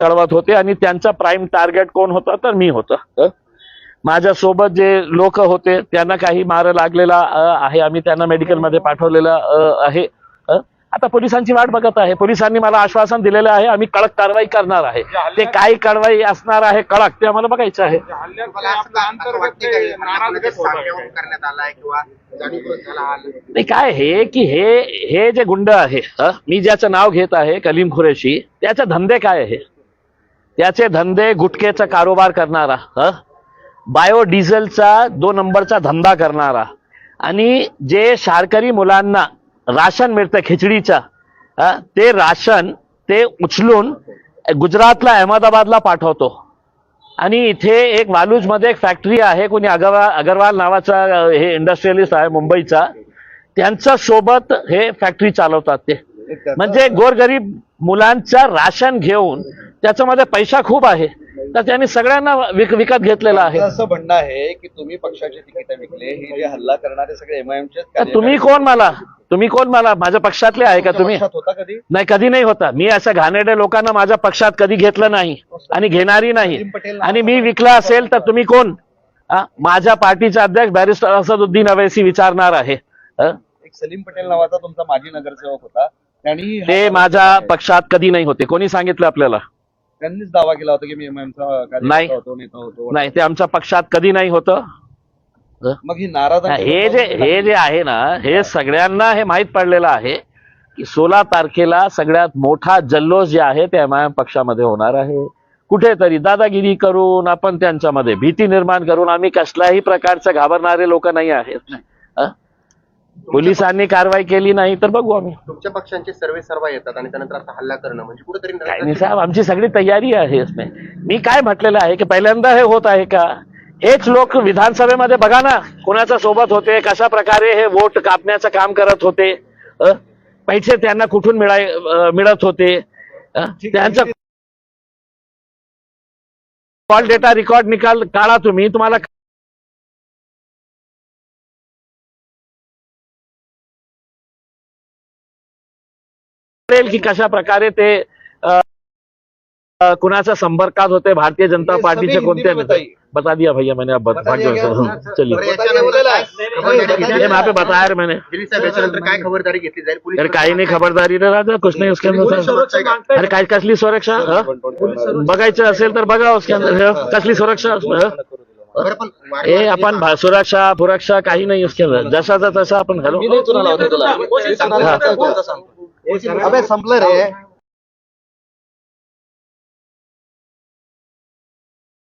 कळवत होते आणि त्यांचा प्राईम टार्गेट कोण होता तर मी होतं. माझ्या सोबत जे लोक होते त्यांना काही मार लागलेला आहे. आम्ही त्यांना मेडिकलमध्ये पाठवलेलं आहे. आता पोलिसांची वाट बघत आहे. पोलिसांनी मला आश्वासन दिलेलं आहे आम्ही कडक कारवाई करणार आहे. ते काय कारवाई असणार आहे कडक ते आम्हाला बघायचं आहे. हे हा नाही काय हे की हे हे जे गुंड आहे मी ज्याचं नाव घेत आहे कलीम खुरेशी त्याचे धंदे काय आहे? त्याचे धंदे गुटखेचा कारोबार करणारा हं, बायोडिझेलचा दोन नंबरचा धंदा करणारा. आणि जे शाळकरी मुलांना राशन मिळतं खिचडीचं ते राशन ते उचलून गुजरातला अहमदाबादला पाठवतो. आणि इथे एक वालूजमध्ये एक फॅक्टरी आहे कोणी अगरवाल अगरवाल नावाचा हे इंडस्ट्रियलिस्ट आहे मुंबईचा. त्यांच्यासोबत हे फॅक्टरी चालवतात ते. म्हणजे गोरगरीब मुलांचा राशन घेऊन त्याच्यामध्ये पैसा खूप आहे. तर त्यांनी सगळ्यांना विक विकत घेतलेला आहे. असं म्हणणं आहे की तुम्ही पक्षाचे तिकीट विकले हे जे हल्ला करणारे सगळे एमआयएमचे तुम्ही कोण मला? तुम्ही कोण मला? माझ्या पक्षातले आहे का तुम्ही? होता कधी? नाही कधी नाही होता. मी असं घाणेरड्या लोकांना माझ्या पक्षात कधी घेतलं नाही आणि घेणारी नाही. आणि मी विकला असेल तर तुम्ही कोण? माझ्या पार्टीचे अध्यक्ष बॅरिस्टर असदुद्दीन अवैसी विचारणार आहे? एक सलीम पटेल नावाचा तुमचा माजी नगरसेवक होता. त्यांनी ते माझ्या पक्षात कधी नाही होते. कोणी सांगितलं आपल्याला? त्यांनीच दावा केला होता की मी एमआयएमचा नाही. कार्यकर्ता होतो नेता होतो. नाही ते आमच्या पक्षात कधी नाही होतं. मग ही नाराज हे जे हे जे आहे ना हे सगळ्यांना हे माहीत पडलेलं आहे की सोळा तारखेला सगळ्यात मोठा जल्लोष जे आहे ते एम आय एम पक्षामध्ये होणार आहे. कुठेतरी दादागिरी करून आपण त्यांच्यामध्ये भीती निर्माण करून आम्ही कसल्याही प्रकारचे घाबरणारे लोक नाही आहेत? पोलिसांनी कारवाई केली नाही तर बघू आम्ही तुमच्या पक्षांचे सर्वे सर्वा येतात आणि त्यानंतर असा हल्ला करणं म्हणजे कुठेतरी काय नाही साहेब आमची सगळी तयारी आहे इसमें मी काय म्हटलेलं आहे की पहिल्यांदा हे होत आहे का हेच लोक विधानसभेमध्ये बघा ना कोणाच्या सोबत होते कशा प्रकारे हे वोट कापण्याचं काम करत होते अ? पैसे त्यांना कुठून मिळाय अ, मिळत होते अ? त्यांचा कॉल डेटा रेकॉर्ड निकाल काढा तुम्ही तुम्हाला कळेल की कशा प्रकारे ते कुणाच्या संपर्कात होते भारतीय जनता पार्टीचे कोणते। बता दिया भैया मैंने अब बत- बता भाग दिया जाओ क्या? सर, चलिए पे बताया रे मैंने दिल्ली साहेब याच्यानंतर काय खबरदारी घेतली जाईल पोलीस अरे काही नाही खबरदारी रे राजा कुछ नाही उसके अंदर. अरे काय कसली सुरक्षा? बघायचं असेल तर बघा उसके अंदर? कसली सुरक्षा हं? हे आपण सुरक्षा फुरक्षा काही नाही उसके अंदर जसाचा तसा आपण घालू अबे संपलं रे.